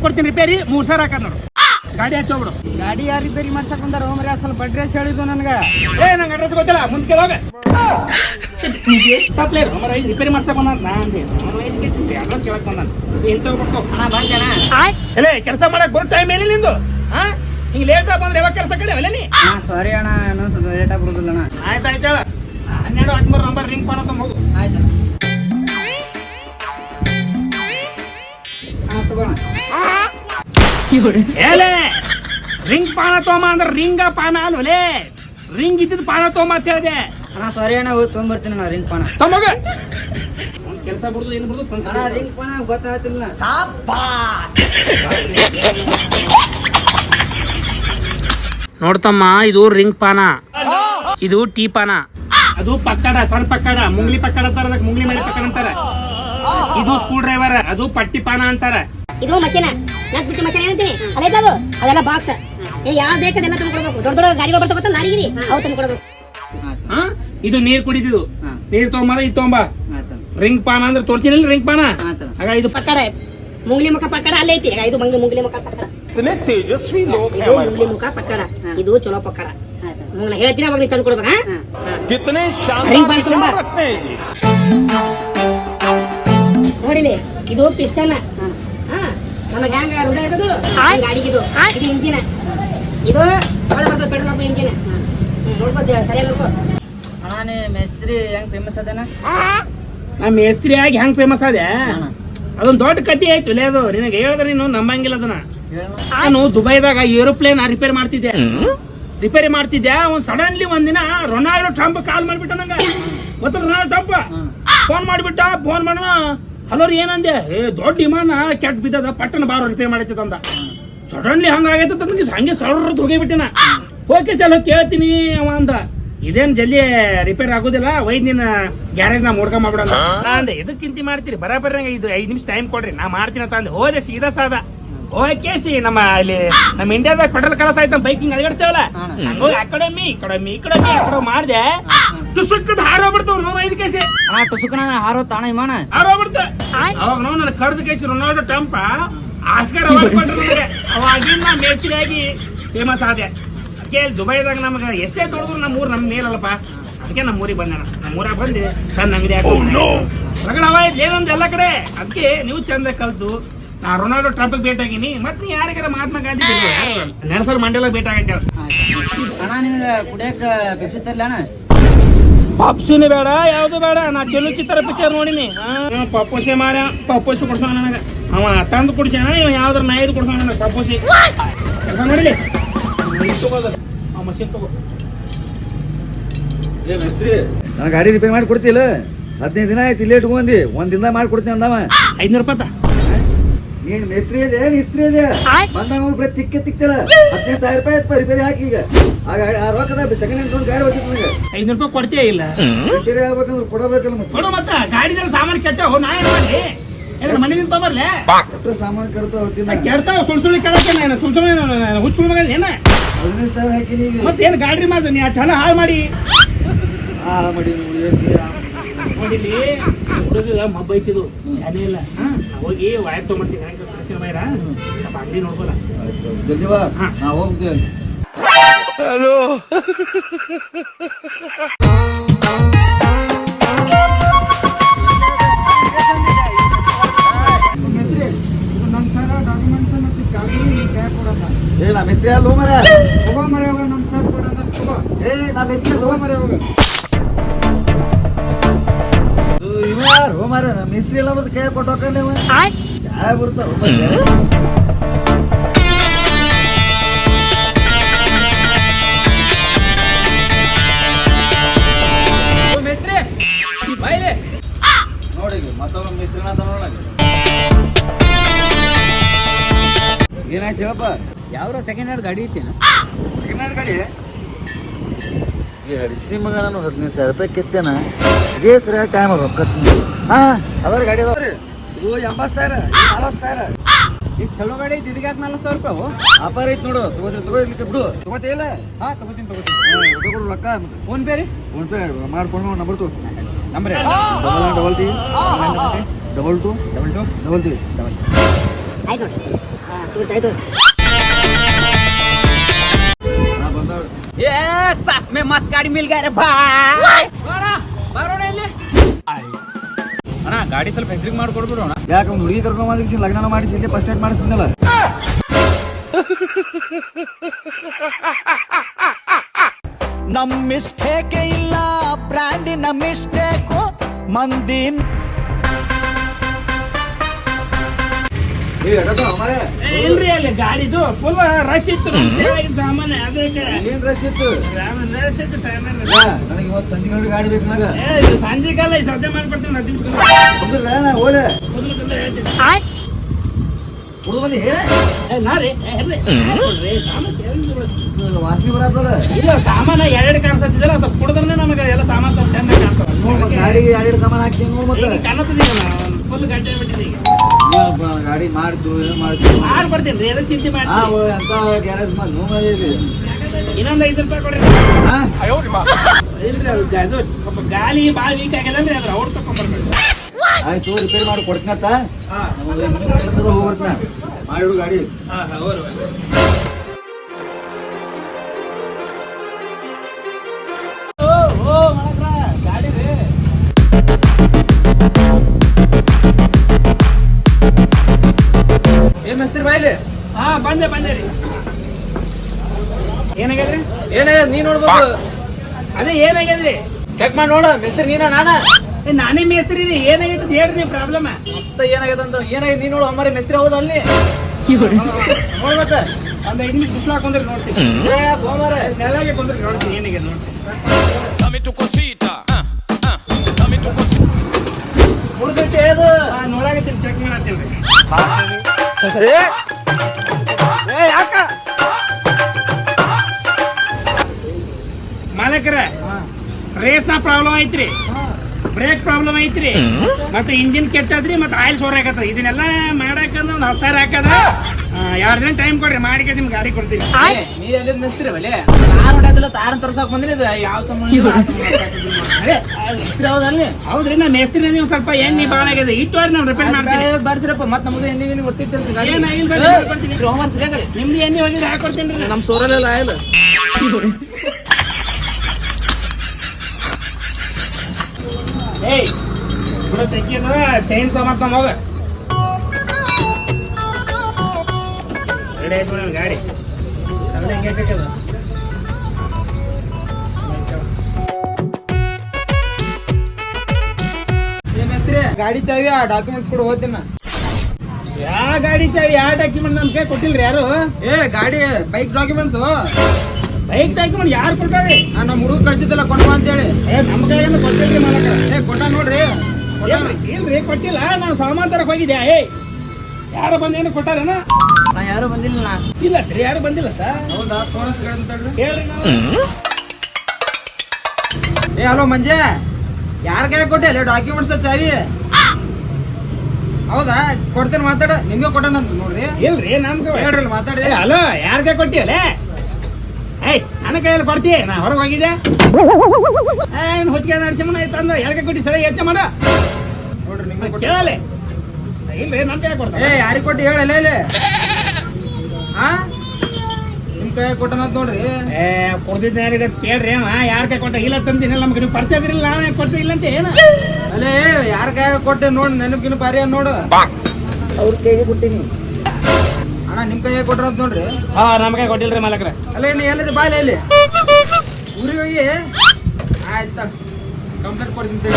ಮಾಡ್ಕೊಡ್ತೀನಿ ರಿಪೇರಿ ಮೂರ್ ಸಾವಿರ ಹಾಕ ನೋಡು. ಗಾಡಿ ಹಚ್ಚೋಬಿಡು ಗಾಡಿ ಯಾರು ರಿಪೇರಿ ಮಾಡ್ಸಕ್ ಬಂದಾರ ಹೋಮ್ರಿ ಸ್ವಲ್ಪ ಅಡ್ರೆಸ್ ಹೇಳಿದ್ದು ನನಗೆ? ಏ ನಂಗೆ ಅಡ್ರೆಸ್ ಗೊತ್ತಿಲ್ಲ ಮುಂದೆ ಕೇಳೋಗ ತಪ್ಪಲೇ ಮರ ಐದು ರಿಪೇರಿ ಮಾಡ್ಸಕ್ ಬಂದ ನಾ ಅಂದೆ ಅಡ್ರೆಸ್ ಕೇಳಕ್ ಬಂದ ಇಂತ ಬರ್ತಾವ ಅಣ್ಣ ಬಂದಣ ಎಲೆ ಕೆಲಸ ಮಾಡಕ್ ಬರೋ ಟೈಮ್ ಏನಿಲ್ಲ ನಿಂದು? ಹಾ ಹಿಂಗ್ ಲೇಟ್ ಆಗಿ ಬಂದ್ರೆ ಯಾವಾಗ ಕೆಲಸ ಕಡೆ ಅಲ್ಲ ನೀ? ಸಾರಿ ಅಣ್ಣ ಇನ್ನೊಂದು ಆಯ್ತು ಹನ್ನೆರಡು ಹದಿಮೂರು ನಂಬರ್ ರಿಂಗ್ ಮಾಡೋದು ಹೋಗು. ಆಯ್ತು ಅಣ್ಣ. ತಗೋಣ ಏಲೆ ರಿಂಗ್ ಪಾನ ತೋಮ ಅಂದ್ರೆ ರಿಂಗ ಪಾನ ಅಲ್ವಲೇ ರಿಂಗ್ ಇದ್ದಿದ್ ಪಾನ ತೋಮ ಅಂತ ಹೇಳಿದೆ. ಅಣ್ಣ ಸಾರಿ ಅಣ್ಣ ಹೋಗಿ ತೊಗೊಂಬರ್ತೀನಿ ಅಣ್ಣ ರಿಂಗ್ ಪಾನ. ತಮಗ ಕೆಲಸ ಬಿಡುದು ಏನು ಬಿಡುದು ಅಣ್ಣ ರಿಂಗ್ ಪಾನ ಗೊತ್ತಾಗ್ತಿಲ್ಲ ನೋಡ್ತಮ್ಮ ಇದು ರಿಂಗ್ ಪಾನ. ಇದು ಟೀ ಪಾನ. ಅದು ಪಕ್ಕಡ ಸಣ್ಣ ಪಕ್ಕಡ ಮುಂಗ್ಲಿ ಪಕ್ಕಡ ಅಂತಾರ ಅದಕ್ಕೆ ಮುಂಗ್ಲಿ ಮೇಲೆ ಪಕ್ಕಡ ಅಂತಾರ. ಇದು ಸ್ಕ್ರೂ ಡ್ರೈವರ್ ಅದು ಪಟ್ಟಿ ಪಾನ ಅಂತಾರ. ಇದು ಮಷೀನ್? ನಾಕ್ ಬಿಟ್ಟು ಮಷೀನ್ ಹೇಳ್ತೀನಿ ಅದೇ ಅದು ಅದೆಲ್ಲ ಬಾಕ್ಸ್ ಏ ಯಾವ ಬೇಕದೆಲ್ಲ ತಂದು ಕೊಡ್ಬೇಕು ದೊಡ್ಡ ದೊಡ್ಡ ಗಾಡಿಗಳು ಬರ್ತಾ ಗೊತ್ತಲ್ಲ ಲಾರಿಗೆ ಅವು ತಂದು ಕೊಡ್ಬೇಕು ಹಾ? ಇದು ನೀರ್ ಕುಡಿತಿದ್ದು. ನೀರ್ ತಗೊಂಬ ಇದು ತಗೊಂಬ. ರಿಂಗ್ ಪಾನ ಅಂದ್ರೆ ತೋರ್ಸಿನಿಲ್ಲ ರಿಂಗ್ ಪಾನ? ಆಗ ಇದು ಪಕ್ಕಡ ಮುಂಗ್ಲಿ ಮುಖ ಪಕ್ಕಡ ಅಲ್ಲೇ ಐತಿ. ಇದು ಮಂಗ್ಲಿ ಮುಂಗ್ಲಿ ಮುಖ ಪಕ್ಕಡ ತೇಜಸ್ವಿ ಇದು ಮುಂಗ್ಲಿ ಮುಖ ಪಕ್ಕಡ ಇದು ಚಲೋ ಪಕ್ಕಡ ಮುಂಗ್ನ ಹೇಳ್ತೀನಿ ಅವಾಗ ನೀವು ತಂದು ಕೊಡ್ಬೇಕಾ ರಿಂಗ್ ಪಾನ ತಗೊಂಬ ನೋಡಿಲಿ ಇದು ಪಿಸ್ಟನ್ ನಮಗೆ ಹ್ಯಾಂಗ ಹೃದಯ ಇರೋದು ಗಾಡಿಗಿದು ಇದು ಇಂಜಿನ್. ಇದು ಒಳ್ಳೆ ಬರ್ತದೆ ಪೆಟ್ರೋಲ್ ಇಂಜಿನ್. ನೋಡ್ಬೋದು ಸರಿಯಾಗಿ ನೋಡ್ಕೋ. ಅಣ್ಣ ಮೇಸ್ತ್ರಿ ಹೆಂಗ್ ಫೇಮಸ್ ಅದೇನ? ನಮ್ಮ ಮೇಸ್ತ್ರಿ ಆಗಿ ಹೆಂಗ್ ಫೇಮಸ್ ಅದೇ ಅದೊಂದು ದೊಡ್ಡ ಕತೆ ಆಯ್ತು ಲೇ ಅದು. ನಿನಗೆ ಹೇಳಿದ್ರೆ ನೀನು ನಂಬಂಗಿಲ್ಲ ಅದನ್ನ. ನಾನು ದುಬೈದಾಗ ಏರೋಪ್ಲೇನ್ ರಿಪೇರ್ ಮಾಡ್ತಿದ್ದೆ. ರಿಪೇರಿ ಮಾಡ್ತಿದ್ದೆ ಅವ್ನು ಸಡನ್ಲಿ ಒಂದಿನ ರೊನಾಲ್ಡೋ ಟ್ರಂಪ್ ಕಾಲ್ ಮಾಡ್ಬಿಟ್ಟ ನಂಗ. ಗೊತ್ತ ರೊನಾಲ್ಡೋ ಟ್ರಂಪ್? ಫೋನ್ ಮಾಡ್ಬಿಟ್ಟ ಫೋನ್ ಮಾಡ ಹಲೋ ರೀ ಏನಂದೆ? ಏ ದೊಡ್ಡ ವಿಮಾನ ಕೆಟ್ಟ ಬಿದ್ದದ ಪಟ್ಟಣ ಬಾರೋ ರಿಪೇರ್ ಮಾಡೈತೆ ಅಂದ. ಸಡನ್ಲಿ ಹಂಗಾಗೈತೆ ನನಗೆ ಹಂಗೆ ಸರ್ರ ಹೋಗಿಬಿಟ್ಟಿನ. ಓಕೆ ಚಲೋ ಕೇಳ್ತೀನಿ ಅವ ಅಂದ. ಇದೇನ್ ಜಲ್ದಿ ರಿಪೇರ್ ಆಗೋದಿಲ್ಲ ಒಯ್ದು ನಿನ್ನ ಗ್ಯಾರೇಜ್ ನಾ ಮುಡ್ಕೊಂಡ್ ಮಾಡ್ಬಿಡಲ್ಲ ಅಂದೆ ಇದಕ್ಕೆ ಚಿಂತೆ ಮಾಡ್ತೀರಿ? ಬರಾಬರ್ ಇದು ಐದು ನಿಮಿಷ ಟೈಮ್ ಕೊಡ್ರಿ ನಾ ಮಾಡ್ತೀನಿ ಅಂತ ಅಂದೆ. ಹೋದೆ ಸೀದಾ ಸಾದ. ಓಕೆ ಸಿ ನಮ್ಮ ಇಲ್ಲಿ ನಮ್ಮ ಇಂಡಿಯಾದಾಗ ಪೆಟ್ರೋಲ್ ಕಲಸ ಆಯ್ತು ಬೈಕಿಂಗ್ ಅಳಗಡ್ತೇವಲ್ಲ ಹ್ಮ್. ಹಂಗೋಗಿ ಅಕಾಡೆಮಿ ಇಕಡೆಮಿ ಇಕಡೆಮಿ ಅಕಡೆ ಮಾಡ್ದೆ. ತುಸುಕ್ಕದ ಹಾರೋಗ್ಬಿಡ್ತಾವ ನಾವು ಐದು ಕೇಸಿ. ಆ ಟುಸುಕಣ ಹಾರೋ ತಾಣ ವಿಮಾನ ಹಾರೋಗ್ಬಿಡ್ತ ಅವಾಗ ನಾವು ನನ್ನ ಕರ್ದ ಕೇಸಿ ರೊನಾಲ್ಡೋ ಟೆಂಪ ಆಸ್ಕರ್ ಅವಾರ್ಡ್ ನನಗೆ. ಅವಾಗಿಂದ ನಾ ಮೇಸ್ತ್ರಿಯಾಗಿ ಫೇಮಸ್ ಆದೆ. ಅದಕ್ಕೆ ದುಬೈದಾಗ ನಮಗೆ ಎಷ್ಟೇ ತೊಳೆದ್ರು ನಮ್ಮ ಊರು ನಮ್ಮ ಮೇಲಲ್ಲಪ್ಪ. ಅದಕ್ಕೆ ನಮ್ಮ ಊರಿಗೆ ಬಂದೆ ನಮ್ಮ ಊರಾಗ ಬಂದು. ಸಣ್ಣ ಅಂಗಡಿ ರಗಡ ಅವ ಏನಂದ ಏನೊಂದು ಎಲ್ಲ ಕಡೆ? ಅದಕ್ಕೆ ನೀವು ಚಂದ ಕಲ್ತು. ನಾ ರೊನಾಲ್ಡೋ ಟ್ರಂಪ್ ಭೇಟಿ ಆಗಿನಿ ಮತ್ ನೀ ಯಾರಿಗಾರ ಮಹಾತ್ಮ ಗಾಂಧಿ ನೆಲಸರ್ ಮಂಡಲ ಭೇಟಿ ಆಗೈತೆ ಅಣ್ಣ ನಿನಗೆ ಕುಡಿಯಕ ತರ್ಲಿ ಅಣ್ಣ? ಪಪ್ಸುನೇ ಬೇಡ ಯಾವ್ದು ಬೇಡ. ನಾ ಚಲನಚಿತ್ರ ಪಿಕ್ಚರ್ ನೋಡಿನಿ. ಪಪ್ಪೋಸೆ ಮಾರ ಪಪ್ಪೋಸೆ ಕೊಡ್ಸೋಣ ನನಗೆ. ಅವ ತಂದು ಕುಡ್ಸಾನ ಇವ ಯಾವ್ದಾರ ನಾಯಿದು ಕೊಡ್ಸೋಣ ನನಗೆ ಪಪ್ಪೋಸಿ. ಕೆಲಸ ಮಾಡಿಲಿ ಆ ಮಷೀನ್ ತಗೋ. ನನ್ನ ಗಾಡಿ ರಿಪೇರ್ ಮಾಡಿ ಕೊಡ್ತಿಲ್ಲ. ಹದಿನೈದು ದಿನ ಆಯ್ತು ಇಲ್ಲೇ ಇಟ್ಕೊಂಡಿ ಒಂದ್ ದಿನ ಮಾಡಿ ಕೊಡ್ತೀನಿ ಅಂದವ. ಐದ್ನೂರು ರೂಪಾಯಿ ನೀನ್ ಮೇಸ್ತ್ರಿ ಇದೆ ಇಸ್ತ್ರಿ ಇದೆ ಬಂದಾಗ ಬರೀ ತಿಕ್ಕೆ ತಿಕ್ತಿಲ್ಲ. ಹದಿನೈದು ಸಾವಿರ ರೂಪಾಯಿ ಆಯ್ತು ರಿಪೇರಿ ಹಾಕಿ ಈಗ. ಆ ಗಾಡಿ ಆ ರೊಕ್ಕದ ಸೆಕೆಂಡ್ ಹ್ಯಾಂಡ್ ತೊಗೊಂಡು ಗಾಡಿ ಬರ್ತಿತ್ತು ನನಗೆ. ಐನೂರು ರೂಪಾಯಿ ಕೊಡ್ತೀಯ ಇಲ್ಲ? ರಿಪೇರಿ ಆಗ್ಬೇಕಂದ್ರೆ ಕೊಡಬೇಕಲ್ಲ ಮತ್ತೆ. ಕೊಡು ಮತ್ತ ಗಾಡಿದ ಸಾಮಾನು ಕೆಟ್ಟ ಹೋ ನಾ ಏನು ಮಾಡಿ ಎಲ್ಲ ಮನೆಯಿಂದ ತೊಗೊಂಬರ್ಲೆ? ಕೊಟ್ಟರೆ ಸಾಮಾನು ಕಡ್ತು ಹೊರ್ತಿನ ಕೆಡ್ತಾವ ಸುಳ್ ಸುಳ್ಳಿ ನಾನು ಸುಳ್ ಸುಳ್ಳಿ ಹುಚ್ಚು ಏನ? ಹದಿನೈದು ಸಾವಿರ ಹಾಕಿ ಮತ್ತೆ ಮತ್ತೇನು ಗಾಡಿ ಮಾಡು ನೀ ಆ ಚಲ ಹಾಳು ಮಾಡಿ. ಹಾಳು ಮಾಡಿ ನೋಡಿ? ನೋಡಿಲಿ ಹುಡುಗ ಮಬ್ಬ ಐತಿದು ಶಾಲೆ ಇಲ್ಲ. ಹೋಗಿ ವಾಯರ್ ತೊಗೊಂಬರ್ತೀನಿ. ಹೆಂಗೆ ಫ್ರೆಶ್ ಬೈರ ಸ್ವಲ್ಪ ಅಂಗಡಿ ಆಯ್ತು, ಜಲ್ದಿ ಬಾ ಹಾ. ನಾ ಹೋಗ್ತೀವಿ ಕೊಡಲ್ಲ ಏ ನಾ ಮಿಸ್ತ್ರಿ ಅಲ್ಲ ಮರ ತಗೋ ಮರೆ ಹೋಗ ನಮ್ಮ ಸರ್ ಕೊಡಲ್ಲ ತಗೋ ಏ ನಾ ಮಿಸ್ತ್ರಿ ತಗೋ ಮರೆ ಹೋಗ. ಇವ ಯಾರು? ಮಾರ ಮಿಸ್ತ್ರಿ ಎಲ್ಲ ಮತ್ತೆ ಕೈ ಕೊಟ್ಟು ಹೋಗ್ಕೊಂಡೆ ಇವ ಯಾವ ಬರ್ತಾವ ಏನಾಯ್ತು ಹೇಳಪ್ಪ? ಯಾವ ಸೆಕೆಂಡ್ ಹ್ಯಾಂಡ್ ಗಾಡಿ ಇತ್ತೇನು? ಸೆಕೆಂಡ್ ಹ್ಯಾಂಡ್ ಗಾಡಿ? ಈ ಹಡಿಸಿ ಮಗ ನಾನು ಹದಿನೈದು ಸಾವಿರ ರೂಪಾಯಿ ಕಿತ್ತೇನ? ಇದೇ ಸರಿಯಾದ ಟೈಮ್ ರೊಕ್ಕ ಹಾ ಅದಾರ ಗಾಡಿ ಅದಾವ್ರಿ ಇದು ಎಂಬತ್ತು ಸಾವಿರ ನಲವತ್ತು ಸಾವಿರ. ಇಷ್ಟು ಚಲೋ ಗಾಡಿ ಐತಿ ಇದಕ್ಕೆ ಯಾಕೆ ನಾಲ್ಕು ಸಾವಿರ ರೂಪಾಯಿ ಆಫರ್ ಐತಿ ನೋಡು ತಗೋತೀನಿ ತಗೋ ಇರ್ಲಿಕ್ಕೆ ಬಿಡು. ತಗೋತಿಲ್ಲ ಹಾ ತಗೋತೀನಿ ತಗೋತೀನಿ. ರೊಕ್ಕ ಕೊಡು ರೊಕ್ಕ. ಫೋನ್ ಪೇ ರೀ? ಫೋನ್ ಪೇ ಮಾಡ್ಕೊಂಡು ನಂಬರ್ ತು number double nine double three double two double two double three ಆಯ್ತು ನೋಡಿ. ಆಯ್ತು ಸಾಕ್ ಮೇ गाड़ी ಗಾಡಿ गया रे ಭಾಯ್ ಬರೋಣ ಇಲ್ಲಿ. ಅಣ್ಣ ಗಾಡಿ ಸ್ವಲ್ಪ ಹೆಸರಿಗೆ ಮಾಡ್ಕೊಡ್ಬಿಡು ಅಣ್ಣ. ಯಾಕೆ ಹುಡುಗಿ ಕರ್ಕೊಂಡ್ ಬಂದಿಸಿ ಲಗ್ನ ಮಾಡಿಸಿ ಇಲ್ಲಿ ಫಸ್ಟ್ ಏಡ್ ಮಾಡಿಸ್ತಿದ್ದಲ್ಲ ನಮ್ ಮಿಸ್ಟೇಕ್ ಇಲ್ಲ ಬ್ರ್ಯಾಂಡಿನ ಮಿಸ್ಟೇಕು. ಮಂದಿ ಇಲ್ರಿ ಅಲ್ಲಿ ಗಾಡಿದು ಫುಲ್ ರಶ್ ಇತ್ತು ಸಾಮಾನ್ಯ ಏನ್ ರಶ್ ಇತ್ತು? ರಶ್ ಇತ್ತು ಸಾಮಾನ್ಯ ನನಗೆ ಇವತ್ತು ಸಂಜೆ ಗಂಟೆ ಗಾಡಿ ಬೇಕು ನನಗ. ಸಂಜೆ ಕಾಲ ಸದ್ಯ ಮಾಡ್ಬಿಡ್ತೀನಿ ಓಲೆ? ಕುಡ್ದು ಬಂದಿ ನಾ ರೀ. ವಾಸನೆ ಬರತ್ತಲ್ಲ. ಇಲ್ಲ ಸಾಮಾನ ಎರಡು ಕಾಣಿಸ್ತಿದ್ದಲ್ಲ ಸ್ವಲ್ಪ ಕುಡಿದ್ರೆ ನಮಗೆ ಎಲ್ಲ ಸಾಮಾನು ಸ್ವಲ್ಪ ಮತ್ತೆ ಕಾಣ್ತಾವ ಗಾಡಿಗೆ ಎರಡು ಸಾಮಾನು ಹಾಕ್ತೀನಿ ನೋಡ್ ಮತ್ತೆ. ಕಾಣತ್ತಿದೀಗ ಫುಲ್ ಗಂಟೆ ಬಿಟ್ಟಿದೆ ಈಗ. ಗಾಡಿ ಮಾಡ್ತು ಏನು ಮಾಡಿದ್ದು ಮಾಡಿ ಬರ್ತೀನಿ ರೀ ಚಿಂತೆ ಮಾಡಿ ಗ್ಯಾರೇಜ್ ಇನ್ನೊಂದು ಐದು ರೂಪಾಯಿ ಕೊಡ್ರಿ. ಇಲ್ರಿ ಅದು ಸ್ವಲ್ಪ ಗಾಳಿ ಭಾಳ ವೀಕ್ ಆಗ್ಯದಲ್ರಿ ಅದ್ರ ಅವ್ರು ತಕೊಂಡ್ಬರ್ಬೇಕು ಆಯ್ತು ರಿಪೇರಿ ಮಾಡಿ ಕೊಡ್ತೀನತ್ತ ಹೋಗ್ಬರ್ತೀನ ಮಾಡಿಡು ಗಾಡಿ. ಹಾಂ ಬಂದೆ ಬಂದೆ ರೀ. ಏನಾಗ್ಯದ್ರಿ? ಏನಾಗ್ಯದ? ನೀ ನೋಡ್ಬೋದು ಅದೇ ಏನಾಗ್ಯದ್ರಿ? ಚೆಕ್ ಮಾಡಿ ನೋಡ ಮಿಸ್ತ್ರಿ ನೀನ ನಾನ? ನಾನೇ ಮೇಸ್ತ್ರಿ ರೀ ಏನಾಗೈತೆ ಹೇಳ್ರಿ ಪ್ರಾಬ್ಲಮ್ ಮತ್ತೆ ಏನಾಗೈತೆ ಅಂತ ಏನಾಗಿದೆ ನೀನು ನೋಡು ಅಮ್ಮರಿ ಮಿಸ್ತ್ರಿ ಹೌದ ಅಲ್ಲಿ? ನೋಡ್ ಮತ್ತೆ. ಒಂದ್ ಐದು ನಿಮಿಷ ಬಿಸಿಲು ಹಾಕೊಂಡ್ರೆ ನೋಡ್ತೀನಿ. ಏ. ನೆಲಗೆ ಕುಂದ್ರೆ ನೋಡ್ತೀನಿ ಏನಾಗಿದೆ ನೋಡ್ತೀನಿ. ಉಳ್ದೈತೆ ಏದು ಹಾ. ನೋಡಾಕತ್ತೀನಿ ಚೆಕ್ ಮಾಡತ್ತೀನಿ ಮಾಲಕರ ರೇಸ್ನ ಪ್ರಾಬ್ಲಮ್ ಐತ್ರಿ. ಬ್ರೇಕ್ ಪ್ರಾಬ್ಲಮ್ ಐತ್ರಿ. ಮತ್ತೆ ಇಂಜಿನ್ ಕೆಟ್ಟದ್ರಿ ಮತ್ತೆ ಆಯಿಲ್ ಸೋರ್ ಹಾಕತ್ರಿ ಇದನ್ನೆಲ್ಲ ಮಾಡಾಕಂದ್ರೆ ಒಂದು ಸಾವಿರ ಹಾಕದ. ಎರಡು ದಿನ ಟೈಮ್ ಕೊಡ್ರಿ ಮಾಡಿ ನಿಮ್ಗೆ ಗಾಡಿ ಕೊಡ್ತೀನಿ. ಏ, ನೀ ಎಲ್ಲಿದ್ ಮಿಸ್ತ್ರಿ ಬಲೆ ತಾರ್ ಹೊಡೆದಿಲ್ಲ ತಾರ್ ತರ್ಸಕ್ ಬಂದ್ರಿ ಇದು. ಯಾವ ಸಂಬಂಧ ಹೌದ್ರಿ ನಾ ಮೇಸ್ತ್ರಿ ನೀವು ಸ್ವಲ್ಪ ಎಣ್ಣೆ ಬಾಳ ಆಗಿದೆ ಇಟ್ಟುವರೆ ನಾವು ರಿಪೇರ್ ಮಾಡ್ತೀವಿ ಬರ್ಸಿರಪ್ಪ ಮತ್ತೆ ನಮ್ದು ಎಣ್ಣೆ ನಿಮ್ಗೆ ಕಡೆ. ನಿಮ್ದು ಎಣ್ಣೆ ಹೋಗಿದ್ರೆ ಹಾಕೊಡ್ತೀನಿ ರೀ. ನಮ್ ಸೋರಲೆಲ್ಲ ಆಯ್ಲು. ಏಯ್ ಬಿಡು ತೆಗಿಯೋದು ಚೈನ್ ತೊಗೊಂಬರ್ತ ಹೋಗ ರೆಡಿ ಆಯ್ತು ನನ್ನ ಗಾಡಿ ಸಗಣಿ ಹೆಂಗೆ ಮಿಸ್ತ್ರಿ? ಗಾಡಿ ಚಾವಿ, ಆ ಡಾಕ್ಯುಮೆಂಟ್ಸ್ ಕೂಡ ಹೋಗ್ತೀನಿ. ಯಾ ಗಾಡಿ ಚಾವಿ ಯಾವ ಡಾಕ್ಯುಮೆಂಟ್ ನಮ್ ಕೈ ಕೊಟ್ಟಿಲ್ರಿ ಯಾರು? ಏ, ಗಾಡಿ ಬೈಕ್ ಡಾಕ್ಯುಮೆಂಟ್ಸ್ ಬೈಕ್ ಡಾಕ್ಯುಮೆಂಟ್ ಯಾರು ಕೊಡ್ತಾರೆ? ನಮ್ಮ ಹುಡುಗ ಕಳ್ಸಿದ್ದಲ್ಲ ಕೊಡುವ ಅಂತೇಳಿ. ಏ ನಮ್ಮ ಕೈಯಿಂದ ಕೊಟ್ಟಿಲ್ರಿ ಮಾಲಕ ಏ ಕೊಟ್ಟ ನೋಡ್ರಿ. ಇಲ್ರಿ ಇಲ್ರಿ ಕೊಟ್ಟಿಲ್ಲ? ನಾನು ಸಾಮಾನ್ ತರಕ್ ಹೋಗಿದ್ದೆ ಏ ಯಾರು ಬಂದೇನು ಕೊಟ್ಟಾರೇನ? ನಾ ಯಾರು ಬಂದಿಲ್ಲ ನಾ. ಇಲ್ಲ ರೀ ಯಾರು ಬಂದಿಲ್ಲ ಸರ್? ಹೌದಾ? ಫೋನ್ ಹೇಳ್ರಿ. ಏ ಹಲೋ ಮಂಜೆ. ಯಾರ ಕೈ ಕೊಟ್ಟೆ ಅಲ್ಲ ಡಾಕ್ಯುಮೆಂಟ್ಸ್ ಚಾವಿ ಹೌದಾ? ಕೊಡ್ತೇನೆ ಮಾತಾಡ. ನಿಮ್ಗೆ ಕೊಟ್ಟ ನೋಡ್ರಿ. ಇಲ್ರಿ ನಮ್ಗೆ. ಹೇಳ್ರಿ ಮಾತಾಡ್ರಿ. ಏ, ಹಲೋ ಯಾರ ಕೈ ಕೊಟ್ಟಿಯಲ್ಲ ನನ್ನ ಕೈಯಲ್ಲಿ ಕೊಡ್ತಿ ನಾ ಹೊರಗೆ ಹೋಗಿದ್ದೆ ಏನು ಹೊಚ್ಕೆ ನರಸಿಂಹನ ತಂದ ಯಾರ ಕೈ ಕೊಟ್ಟಿ ಸರಿ ಯೋಚನೆ ಮಾಡ. ನೋಡ್ರಿ. ಕೇಳಲೆ. ಇಲ್ಲ ನಮ್ ಕೈ ಏ ಕೊಡ್ತಾರೆ ಯಾರಿಗೆ ಕೊಟ್ಟು ಹೇಳಲ್ಲ ಇಲ್ಲಿ ಹಾ ನಿಮ್ಮ ಕೈ ಕೊಟ್ಟನ ನೋಡ್ರಿ. ಏ ಕೊಡ್ತಿದ್ದೆ ಯಾರಿಗೆ ಕೇಳ್ರಿ ಅವ ಯಾರ ಕೈ ಕೊಟ್ಟ? ಇಲ್ಲ ತಂದಿನ ನಮ್ಗೆ ನೀವು ಪರಿಚಯ ಇದ್ರಿಲ್ಲ ನಾವೇ ಕೊಡ್ತೀವಿ? ಇಲ್ಲ ಅಂತ ಏನು ಅಲ್ಲೇ ಯಾರ ಕೈ ಕೊಟ್ಟೆ ನೋಡಿ ನೆನಪಿನ ಪಾರಿ ಅನ್ ನೋಡು. ಅವ್ರ ಕೈಗೆ ಕೊಟ್ಟಿನಿ. ಅಣ್ಣ ನಿಮ್ ಕೈ ಕೊಟ್ರಂತ ನೋಡ್ರಿ. ಹಾ ನಮ್ ಕೈ ಕೊಟ್ಟಿಲ್ರಿ ಮಾಲಕ್ರ. ಅಲ್ಲ ಇನ್ನು ಎಲ್ಲಿದೆ? ಬಾಯ್ಲೆ ಇಲ್ಲಿ. ಊರಿಗೆ ಹೋಗಿ. ಆಯ್ತಾ. ಕಂಪ್ಲೇಂಟ್ ಕೊಡ್ತೀನಿ.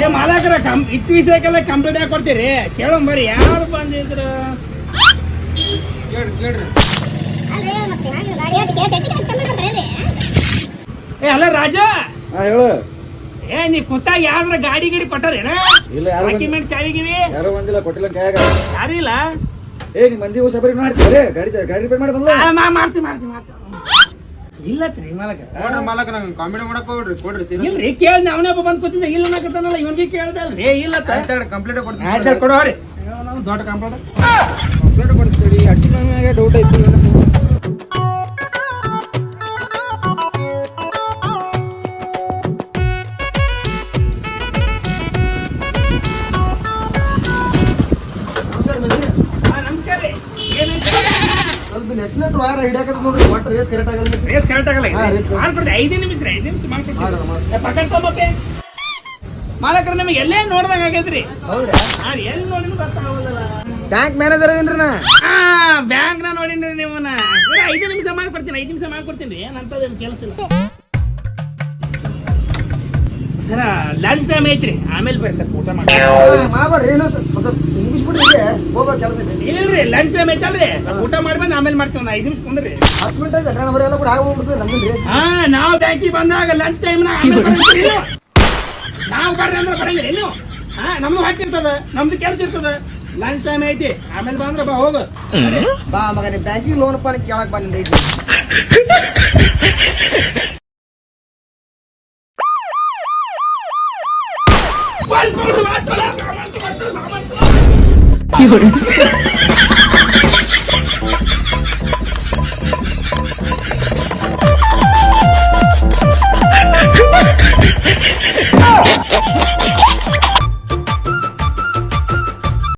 ಏ ಮಾಲಕ್ರ ಕಂ ಇತ್ತು ವಿಷಯಕ್ಕೆಲ್ಲ ಕಂಪ್ಲೀಟ್ ಆಗಿ ಕೊಡ್ತೀರಿ? ಕೇಳೋ ಬರ್ರಿ ಯಾರು ಬಂದಿದ್ರು? ಕೇಳ್ರಿ ಕೇಳ್ರಿ. ಏ ಅಲ್ಲ ರಾಜ. ಹಾ ಹೇಳು. ಏ ನೀ ಕುತ್ತಾಗ ಯಾರ ಗಾಡಿ ಗಿಡಿ ಕೊಟ್ಟಾರೇನ? ಇಲ್ಲ ಯಾರು ಬಂದಿ- ಡಾಕ್ಯುಮೆಂಟ್ ಚಾರಿಗಿವಿ ಯಾರು ಬಂದಿಲ್ಲ ಕೊಟ್ಟಿಲ್ಲ ಕೈಯಾಗ ಯಾರು ಇಲ್ಲ ಏ ನಿಮ್ಮ ಮಂದಿ ಸಪರೇಟ್ ಮಾಡ್ತಾರೆ ಗಾಡಿ ಗಾಡಿ ರಿಪೇರ್ ಮಾಡಿ ಬಂದ ಆ, ಮಾ- ಮಾಡ್ತೀನಿ ಮಾಡ್ತೀನಿ ಮಾಡ್ತೀನಿ ಇಲ್ಲತ್ರಿ ಮಾಲಕ. ನೋಡ್ರಿ ಮಾಲಕ ನಂಗೆ ಕಾಮಿಡಿ ಮಾಡಕ್ ಹೋಗ್ರಿ ಕೊಡ್ರಿ ಸೀದಾ ಇಲ್ರಿ ಕೇಳ್ದೆ ಅವನೇ ಒಬ್ಬ ಬಂದ್ ಕೂತಿದ್ದ ಇಲ್ಲ ಅನ್ನಕತ್ತಾನಲ್ಲ ಇವನ್ಗೆ ಕೇಳ್ದಲ್ರಿ ಇಲ್ಲ ಕಂಪ್ಲೇಂಟ್ ಕೊಡ್ತೀನಿ. ಕೊಡೋರಿ ನಾವು ದೊಡ್ಡ ಕಂಪ್ಲೀಟ್ ಕಂಪ್ಲೇಂಟ್ ಕೊಡ್ತೀವಿ ಅಚ್ಚಿ ಮ್ಯಾಗೆ ಡೌಟ್ ಐತಿ ಹಿಡಿಯಾಕತ್ತ ನೋಡ್ರಿ ಒಟ್ಟು ರೇಸ್ ಕರೆಕ್ಟ್ ಆಗಲ್ಲ ರೇಸ್ ಕರೆಕ್ಟ್ ಆಗಲ್ಲ ಹಾ, ರೀ. ಮಾಡ್ಕೊಡ್ತೀವಿ ಐದೇ ನಿಮಿಷ ರೀ ಐದು ನಿಮಿಷ ಮಾಡೋಣ, ಮಾಡೋಣ. ಮಾಲಕರು ನಿಮಗೆ ಎಲ್ಲೇ ನೋಡ್ದಂಗ ಆಗೈತ್ರಿ? ಹೌದ್ರಾ? ಹಾ ಎಲ್ಲಿ ನೋಡಿದ್ರು ಗೊತ್ತಾಗಲ್ಲ ಬ್ಯಾಂಕ್ ಮ್ಯಾನೇಜರ್ ಅದೇನ್ರಿ ನಾ? ಆ ಬ್ಯಾಂಕ್ನ ನೋಡಿನ್ರಿ ನಿಮ್ಮನ್ನ. ಏ, ಐದು ನಿಮಿಷ ಮಾಡ್ಕೊಡ್ತೀನಿ ಐದು ನಿಮಿಷ ಮಾಡ್ಕೊಡ್ತೀನಿ ರೀ. ಏನಂತದೇನು ಕೆಲಸ ಇಲ್ಲ ಸರ ಲಂಚ್ ಟೈಮ್ ಐತ್ರಿ. ಆಮೇಲೆ ಬರ್ರಿ ಸರ್ ಊಟ ಮಾಡಿ. ಮಾಡ್ಬೇಡ್ರಿ ಏನೋ ಸರ್ ಮುಗಿಸ್ಬಿಡ್ರಿ ಹೋಗೋ ಕೆಲಸ ಇಲ್ರಿ ಲಂಚ್ ಟೈಮ್ ಐತಲ್ರಿ. ಊಟ ಮಾಡ್ಬಂದ್ ಆಮೇಲೆ ಮಾಡ್ತೀವಿ ನಾ ಐದು ನಿಮಿಷ ಕುಂದ್ರಿ. ಹತ್ತು ಮಿನಿಟ್ ಆಯ್ತು ಅಣ್ಣ ಬರೆಲ್ಲ ಕೂಡ ಆಗೋಗ್ಬಿಡ್ತದೆ ನಮ್ಗೆ ಹಾ ನಾವು ಬ್ಯಾಂಕಿಗೆ ಬಂದಾಗ ಲಂಚ್ ಟೈಮ್ ಆಮೇಲೆ ಬರ್ತೀವಿ ನೀವು. ಬರ್ರಿ ಅಂದ್ರೆ ಬರಲ್ಲ ಇನ್ನು. ಹಾ ನಮ್ದು ಹಾಕಿರ್ತದ ನಮ್ದು ಕೆಲಸ ಇರ್ತದ. ಲಂಚ್ ಟೈಮ್ ಐತಿ ಆಮೇಲೆ ಬಂದ್ರ ಬಾ ಹೋಗು. ಬಾ ಮಗನೇ ಬ್ಯಾಂಕಿಗೆ ಲೋನ್ ಪಾನ ಕೇಳಕ್ ಬಂದಿದ್ದೆ. ಬಂದ್ ಬಂದು